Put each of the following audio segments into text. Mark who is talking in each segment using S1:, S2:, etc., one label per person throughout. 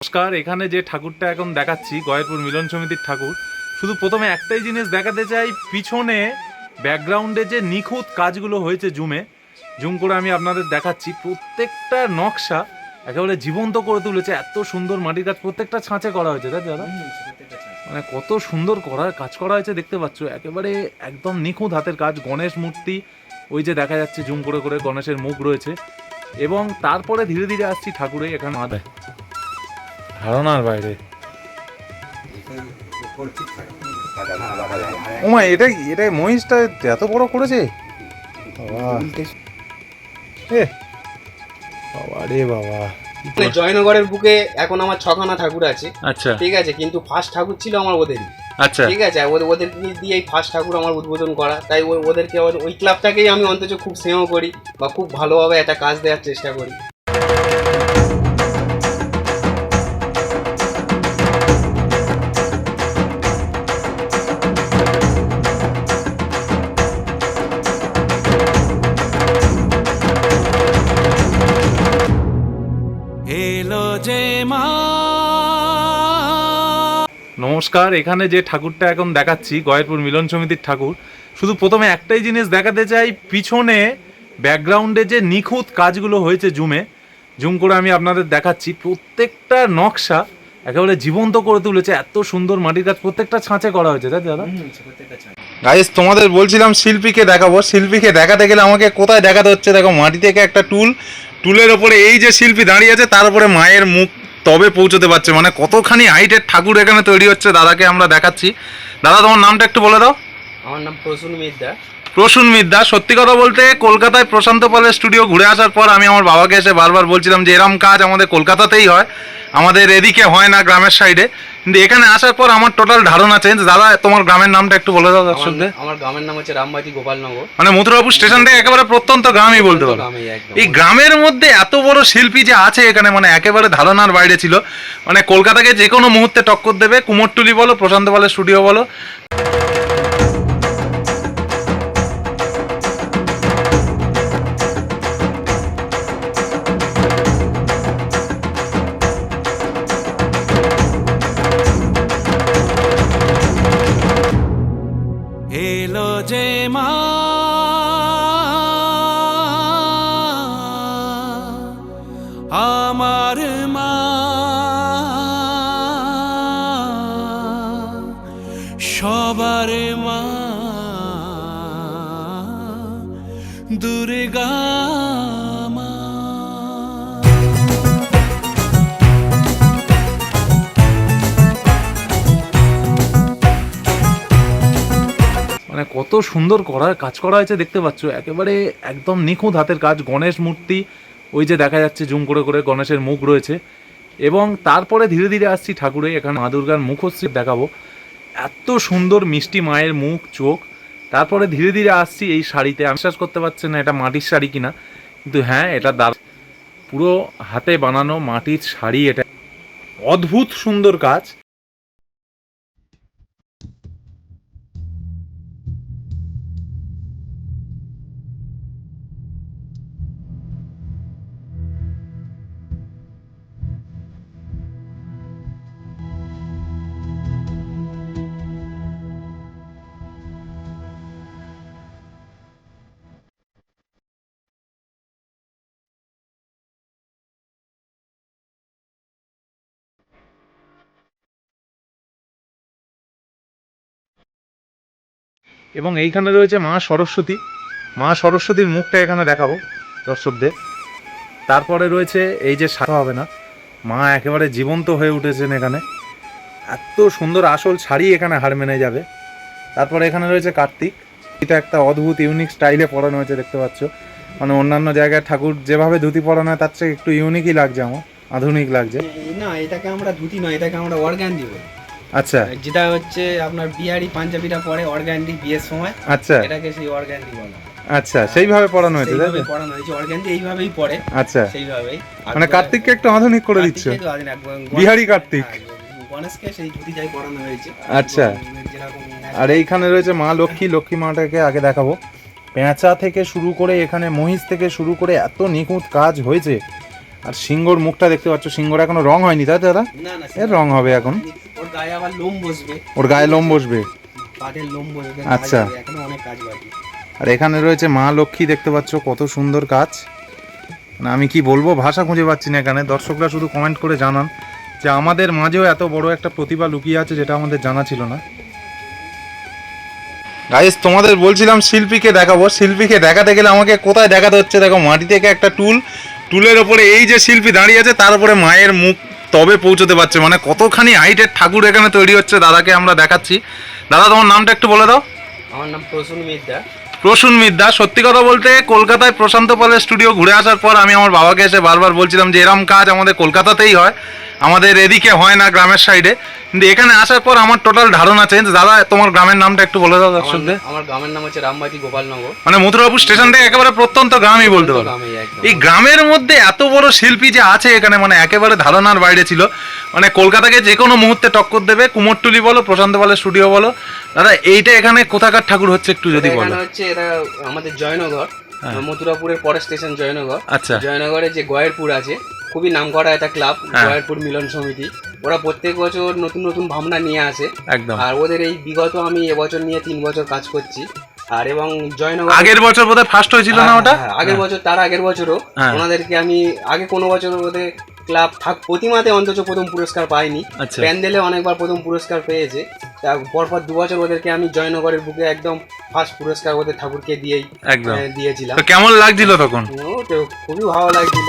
S1: নমস্কার এখানে যে ঠাকুরটা এখন দেখাচ্ছি গয়েরপুর মিলন সমিতির ঠাকুর শুধু প্রথমে একটাই জিনিস দেখাতে চাই পিছনে ব্যাকগ্রাউন্ডে যে নিখুঁত কাজগুলো হয়েছে জুমে জুম করে আমি আপনাদের দেখাচ্ছি প্রত্যেকটা নকশা একেবারে জীবন্ত করে তুলেছে এত সুন্দর মাটির কাজ প্রত্যেকটা ছাঁচে করা হয়েছে তাই দাদা? মানে কত সুন্দর করার কাজ করা হয়েছে দেখতে পাচ্ছ একেবারে একদম নিখুঁত হাতের কাজ গণেশ মূর্তি ওই যে দেখা যাচ্ছে জুম করে করে গণেশের মুখ রয়েছে এবং তারপরে ধীরে ধীরে আসছি ঠাকুরে এখানে মাথায় ধারণার বাইরে। ওমা এটা এটা মহিষটা এত বড় করেছে? বাবা রে বাবা।
S2: জয়নগরের বুকে এখন আমার ছখানা ঠাকুর আছে।
S1: আচ্ছা।
S2: ঠিক আছে কিন্তু ফার্স্ট ঠাকুর ছিল আমার ওদেরই
S1: আচ্ছা।
S2: ঠিক আছে ওদের দিয়ে এই ফার্স্ট ঠাকুর আমার উদ্বোধন করা। তাই ওদেরকে ওই ক্লাবটাকেই আমি অন্তত খুব স্নেহ করি বা খুব ভালোভাবে একটা কাজ দেওয়ার চেষ্টা করি।
S1: নমস্কার। এখানে যে ঠাকুরটা এখন দেখাচ্ছি গয়েরপুর মিলন সমিতির ঠাকুর শুধু প্রথমে একটাই জিনিস দেখাতে চাই পিছনে ব্যাকগ্রাউন্ডে যে নিখুঁত কাজগুলো হয়েছে জুমে জুম করে আমি আপনাদের দেখাচ্ছি প্রত্যেকটা নকশা একেবারে জীবন্ত করে তুলেছে এত সুন্দর মাটির কাজ প্রত্যেকটা ছাঁচে করা হয়েছে তাই দাদা? গাইস তোমাদের বলছিলাম শিল্পীকে দেখাবো শিল্পীকে দেখাতে গেলে আমাকে কোথায় দেখাতে হচ্ছে? দেখো মাটি থেকে একটা টুল টুলের ওপরে এই যে শিল্পী দাঁড়িয়ে আছে তার উপরে মায়ের মুখ। তবে পৌঁছতে পারছে। মানে কতখানি হাইটের ঠাকুর এখানে তৈরি হচ্ছে দাদাকে আমরা দেখাচ্ছি। দাদা তোমার নামটা একটু বলে দাও।
S2: আমার নাম প্রসূন মিদ্যা।
S1: প্রসূন মিদ্যা। সত্যি কথা বলতে কলকাতায় প্রশান্ত পালের স্টুডিও ঘুরে আসার পর আমি আমার বাবাকে এসে বারবার বলছিলাম যে এরম কাজ আমাদের কলকাতাতেই হয়। আমাদের এদিকে হয় না গ্রামের সাইডে কিন্তু এখানে আসার পর আমার টোটাল ধারণা চেঞ্জ দাদা তোমার গ্রামের নামটা একটু বলে দাও
S2: আমার
S1: দর্শকদের
S2: আমার গ্রামের নাম হচ্ছে রামবাটি গোপালনগর।
S1: মানে মথুরাপুর স্টেশন থেকে একেবারে প্রত্যন্ত গ্রামই বলতে পারো। এই গ্রামের মধ্যে এত বড় শিল্পী যে আছে এখানে মানে একেবারে ধারণার বাইরে ছিল। মানে কলকাতাকে যে কোনো মুহূর্তে টক্কর দেবে। কুমোরটুলি বলো প্রশান্ত বলে স্টুডিও বলো মানে কত সুন্দর করার কাজ করা হয়েছে, দেখতে পাচ্ছ। একেবারে একদম নিখুঁত হাতের কাজ, গণেশ মূর্তি, ওই যে দেখা যাচ্ছে জুম করে করে গণেশের মুখ রয়েছে। এবং তারপরে ধীরে ধীরে আসছি ঠাকুরে, এখানে মা দুর্গার মুখশ্রী দেখাবো। এত সুন্দর মিষ্টি মায়ের মুখ, চোখ। তারপরে ধীরে ধীরে আসছি এই শাড়িতে। আমি বিশ্বাস করতে পারছি না এটা মাটির শাড়ি কিনা, কিন্তু হ্যাঁ এটা দার পুরো হাতে বানানো মাটির শাড়ি, এটা অদ্ভুত সুন্দর কাজ। এবং এইখানে রয়েছে মা সরস্বতী। মা সরস্বতীর মুখটা এখানে দেখাবো দর্শকদের। তারপরে রয়েছে এই যে সাথে হবে না, মা একেবারে জীবন্ত হয়ে উঠেছেন এখানে। এত সুন্দর আসল শাড়ি এখানে হার মেনে যাবে। তারপরে এখানে রয়েছে কার্তিক। এটা একটা অদ্ভুত ইউনিক স্টাইলে পরানো হয়েছে, দেখতে পাচ্ছ। মানে অন্যান্য জায়গায় ঠাকুর যেভাবে ধুতি পরানো হয়, তার চেয়ে একটু ইউনিকই লাগছে আমার, আধুনিক লাগছে।
S2: না, এটাকে আমরা ধুতি নয়, এটাকে আমরা অর্গান দিব
S1: আচ্ছা।
S2: যেটা হচ্ছে আপনার বিহারি পাঞ্জাবিরা পরে অর্গান্ডি বিয়ের সময়।
S1: আচ্ছা।
S2: এটাকে সেই অর্গান্ডি বলা।
S1: আচ্ছা সেইভাবে পরানো হয়েছে তো?
S2: পড়ানো হয়েছে অর্গান্ডি এইভাবেই পড়ে।
S1: আচ্ছা।
S2: সেইভাবেই।
S1: মানে কার্তিককে একটু আধুনিক করে দিচ্ছ। বিহারি কার্তিক।
S2: হ্যাঁ, গণেশকে সেই ধুতি যাই পড়ানো হয়েছে।
S1: আচ্ছা। আর এইখানে রয়েছে মা লক্ষ্মী লক্ষ্মী মাটাকে আগে দেখাবো। পেঁচা থেকে শুরু করে এখানে মহিষ থেকে শুরু করে এত নিখুঁত কাজ হয়েছে। আর সিংহর মুখটা দেখতে পাচ্ছ সিংহর এখনও রং হয়নি তাই দাদা? এর রং হবে এখন।
S2: ওর গায়ে আবার লোম বসবে।
S1: ওর গায়ে লোম বসবে?
S2: কাঠের লোম বসবে
S1: আচ্ছা।
S2: এখনও অনেক কাজ বাকি।
S1: আর এখানে রয়েছে মা লক্ষ্মী দেখতে পাচ্ছ কত সুন্দর কাজ। মানে আমি কি বলব ভাষা খুঁজে পাচ্ছি না এখানে। দর্শকরা শুধু কমেন্ট করে জানান যে আমাদের মাঝেও এত বড় একটা প্রতিভা লুকিয়ে আছে যেটা আমাদের জানা ছিল না। গাইস তোমাদের বলছিলাম শিল্পীকে দেখাবো। শিল্পীকে দেখাতে গেলে আমাকে কোথায় দেখাতে হচ্ছে? দেখো মাটি থেকে একটা টুল টুলের ওপরে এই যে শিল্পী দাঁড়িয়ে আছে তার উপরে মায়ের মুখ। তবে পৌঁছতে পারছে মানে কতখানি হাইটের ঠাকুর এখানে তৈরি হচ্ছে দাদাকে আমরা দেখাচ্ছি। দাদা তোমার নামটা একটু বলে দাও।
S2: আমার নাম প্রসূন মিদ্যা।
S1: প্রসূন মিদ্যা সত্যি কথা বলতে কলকাতায় প্রশান্ত পালের স্টুডিও ঘুরে আসার পর আমি আমার বাবাকে এসে বারবার বলছিলাম যে এরম কাজ আমাদের কলকাতাতেই হয়। আমাদের এদিকে হয় না গ্রামের সাইডে। কিন্তু এখানে আসার পর আমার টোটাল ধারণা চেঞ্জ দাদা তোমার গ্রামের নামটা একটু বলে দাও দর্শকদের।
S2: আমার- গ্রামের নাম হচ্ছে রামবাটি গোপালনগর।
S1: মানে মথুরাপুর স্টেশন থেকে একেবারে প্রত্যন্ত গ্রামই বলতে পারো। এই গ্রামের মধ্যে এত বড় শিল্পী যে আছে এখানে মানে একেবারে ধারণার বাইরে ছিল। মানে কলকাতাকে যে কোনো মুহূর্তে টক্কর দেবে। কুমোরটুলি বলো প্রশান্ত পালের স্টুডিও বলো। দাদা এইটা এখানে কোথাকার ঠাকুর হচ্ছে একটু যদি বলো?
S2: হচ্ছে এটা আমাদের জয়নগর
S1: হ্যাঁ।
S2: মথুরাপুরের পরের স্টেশন জয়নগর।
S1: আচ্ছা।
S2: জয়নগরে যে গয়েরপুর আছে খুবই নাম করা একটা ক্লাব জয়পুর মিলন সমিতি। ওরা প্রত্যেক বছর নতুন নতুন ভাবনা নিয়ে আসে।
S1: একদম।
S2: আর ওদের এই বিগত আমি এবছর নিয়ে তিন বছর কাজ করছি। আর এবং জয়নগর
S1: আগের বছর বোধহয় ফার্স্ট হয়েছিল না ওটা?
S2: হ্যাঁ, আগের বছর তার আগের বছরও
S1: হ্যাঁ।
S2: ওনাদেরকে আমি আগে কোনো বছর ওদের ক্লাব থাক প্রতিমাতে অন্তত প্রথম পুরস্কার পাইনি।
S1: আচ্ছা।
S2: প্যান্ডেলে অনেকবার প্রথম পুরস্কার পেয়েছে। তা পরপর দু বছর ওদেরকে আমি জয়নগরের বুকে একদম ফার্স্ট পুরস্কার ওদের ঠাকুরকে দিয়েই দিয়েছিলাম।
S1: কেমন লাগছিল তখন?
S2: ও তো খুবই ভালো লাগছিল।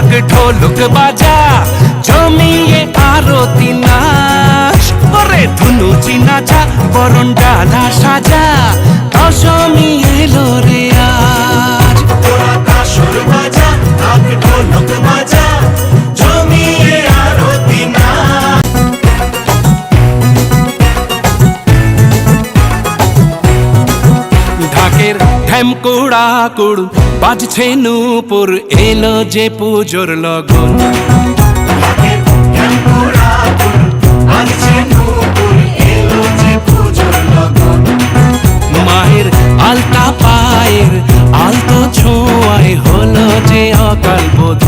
S3: ঢাক ঢোলক বাজা জমিয়ে আরতি নাচ ওরে ধুনু চিনাচা বরণ ডালা সাজা দশমী এলো রে আজ। তোরা কাসর বাজা ঢাক ঢোলক বাজা নাচ ঢাকের ঢ্যামকো কুড়াকুড় বাজছে নূপুর এলো যে পুজোর লগন। মায়ের আলতা পায়ের আলতো ছোঁয়ায় হলো যে অকাল বোধন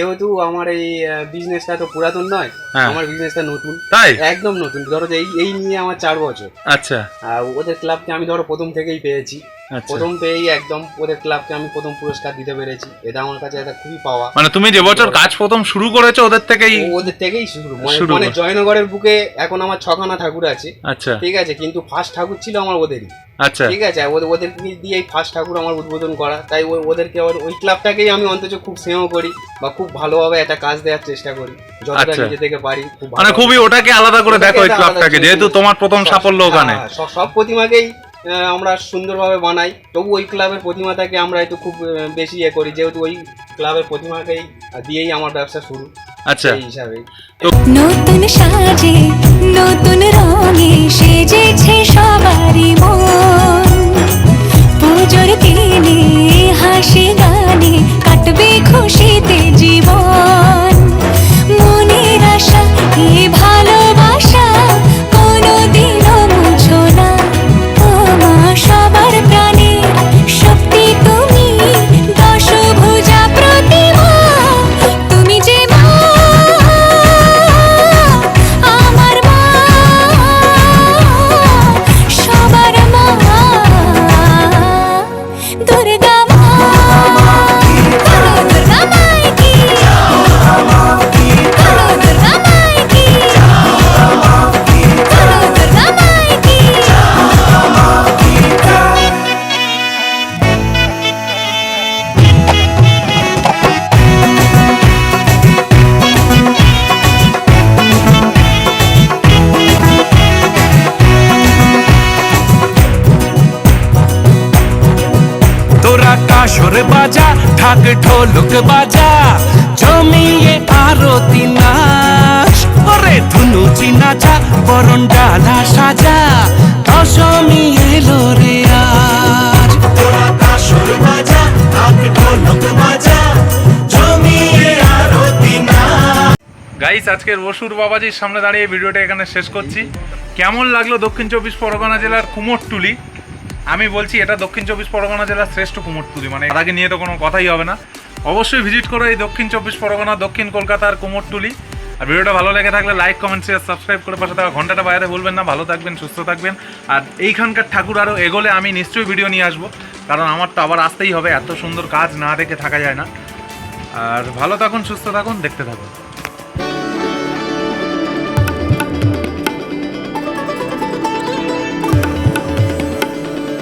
S2: যেহেতু আমার এই বিজনেসটা তো পুরাতন নয়
S1: হ্যাঁ।
S2: আমার বিজনেসটা নতুন।
S1: তাই?
S2: একদম নতুন। ধরো যে এই এই নিয়ে আমার চার বছর।
S1: আচ্ছা।
S2: ওদের ক্লাবকে আমি ধরো প্রথম থেকেই পেয়েছি।
S1: আচ্ছা।
S2: প্রথম পেয়েই একদম ওদের ক্লাবকে আমি প্রথম পুরস্কার দিতে পেরেছি। এটা আমার কাছে একটা খুবই পাওয়া।
S1: মানে তুমি যে বছর কাজ প্রথম শুরু করেছ ওদের থেকেই
S2: ওদের থেকেই শুরু। মানে
S1: শুরু
S2: মানে জয়নগরের বুকে এখন আমার ছখানা ঠাকুর আছে।
S1: আচ্ছা।
S2: ঠিক আছে কিন্তু ফার্স্ট ঠাকুর ছিল আমার ওদেরই।
S1: আচ্ছা।
S2: ঠিক আছে ওদের দিয়েই ফার্স্ট ঠাকুর আমার উদ্বোধন করা। তাই ওদেরকে ওই ক্লাবটাকেই আমি অন্তত খুব স্নেহ করি বা খুব ভালোভাবে একটা কাজ দেওয়ার চেষ্টা করি যতটা
S1: আচ্ছা।
S2: নিজে থেকে পারি
S1: মানে খুবই ওটাকে আলাদা করে দেখো ওই ক্লাবটাকে যেহেতু তোমার প্রথম সাফল্য ওখানে।
S2: হ্যাঁ, সব- প্রতিমাকেই আমরা সুন্দরভাবে বানাই। তবু ওই ক্লাবের প্রতিমাটাকে আমরা একটু খুব বেশি ইয়ে করি যেহেতু ওই ক্লাবের প্রতিমাকেই দিয়েই আমার ব্যবসা শুরু।
S1: আচ্ছা।
S4: নতুন সাজে নতুন রঙে সেজেছে সবারই মন। পুজোর দিনে হাসি গানে কাটবে খুশিতে জীবন। মনের আশা এ
S3: বরণ ডালা সাজা দশমী এলো রে আজ। তোরা কাসর বাজা ঢাক ঢোলক বাজা জমিয়ে আরতি নাচ
S1: গাইস আজকের বসুর বাবাজির সামনে দাঁড়িয়ে ভিডিওটা এখানে শেষ করছি। কেমন লাগল দক্ষিণ চব্বিশ পরগনা জেলার কুমোরটুলি? আমি বলছি এটা দক্ষিণ চব্বিশ পরগনা জেলার শ্রেষ্ঠ কুমোরটুলি মানে তাকে নিয়ে তো কোনো কথাই হবে না। অবশ্যই ভিজিট করো এই দক্ষিণ চব্বিশ পরগনা দক্ষিণ কলকাতার কুমোরটুলি। আর ভিডিওটা ভালো লেগে থাকলে লাইক কমেন্ট শেয়ার সাবস্ক্রাইব করে পাশে থাকা ঘন্টাটা বাইরে ভুলবেন না। ভালো থাকবেন, সুস্থ থাকবেন। আর এইখানকার ঠাকুর আরও এগোলে আমি নিশ্চয়ই ভিডিও নিয়ে আসব, কারণ আমার তো আবার আসতেই হবে, এত সুন্দর কাজ না দেখে থাকা যায় না। আর ভালো থাকুন, সুস্থ থাকুন, দেখতে থাকুন।